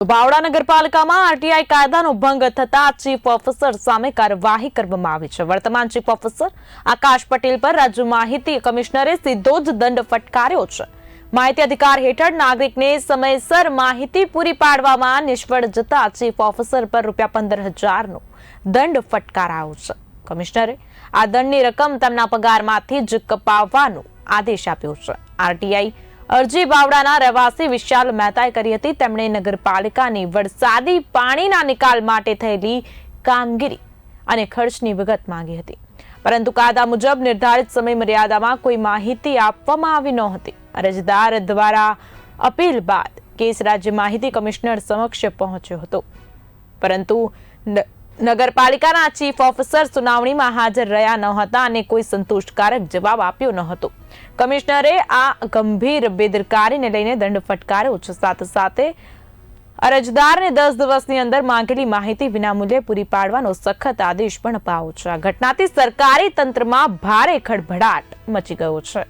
બાવડા નગરપાલિકામાં આરટીઆઈ કાયદાનો ભંગ થતા ચીફ ઓફિસર સામે કાર્યવાહી કરવામાં આવી છે. વર્તમાન ચીફ ઓફિસર આકાશ પટેલ પર રાજ્ય માહિતી કમિશનરે સીધો જ દંડ ફટકાર્યો છે. માહિતી અધિકાર હેઠળ નાગરિકને સમયસર માહિતી પૂરી પાડવામાં નિષ્ફળ જતા ચીફ ઓફિસર પર રૂપિયા પંદર હજારનો દંડ ફટકારાયો છે. કમિશનરે આ દંડની રકમ તેમના પગારમાંથી જ કપાવવાનો આદેશ આપ્યો છે. આરટીઆઈ અરજી બાવડાના રહેવાસી વિશાલ મહેતાએ કરી હતી. તેમણે નગરપાલિકાની વરસાદી પાણીના નિકાલ માટે થયેલી કામગીરી અને ખર્ચની વિગત માંગી હતી. પરંતુ કાયદા મુજબ નિર્ધારિત સમય મર્યાદામાં કોઈ માહિતી આપવામાં આવી નહોતી. અરજદાર દ્વારા અપીલ બાદ કેસ રાજ્ય માહિતી કમિશનર સમક્ષ પહોંચ્યો હતો. પરંતુ નગરપાલિકાના ચીફ ઓફિસર સુનાવણીમાં હાજર રહ્યા ન હતા અને કોઈ સંતોષકારક જવાબ આપ્યો ન હતો. કમિશનરે આ ગંભીર બેદરકારીને લઈને દંડ ફટકાર્યો છે. સાથે સાથે અરજદારને દસ દિવસની અંદર માંગેલી માહિતી વિનામૂલ્યે પૂરી પાડવાનો સખત આદેશ પણ અપાયો છે. આ ઘટનાથી સરકારી તંત્રમાં ભારે ખળભળાટ મચી ગયો છે.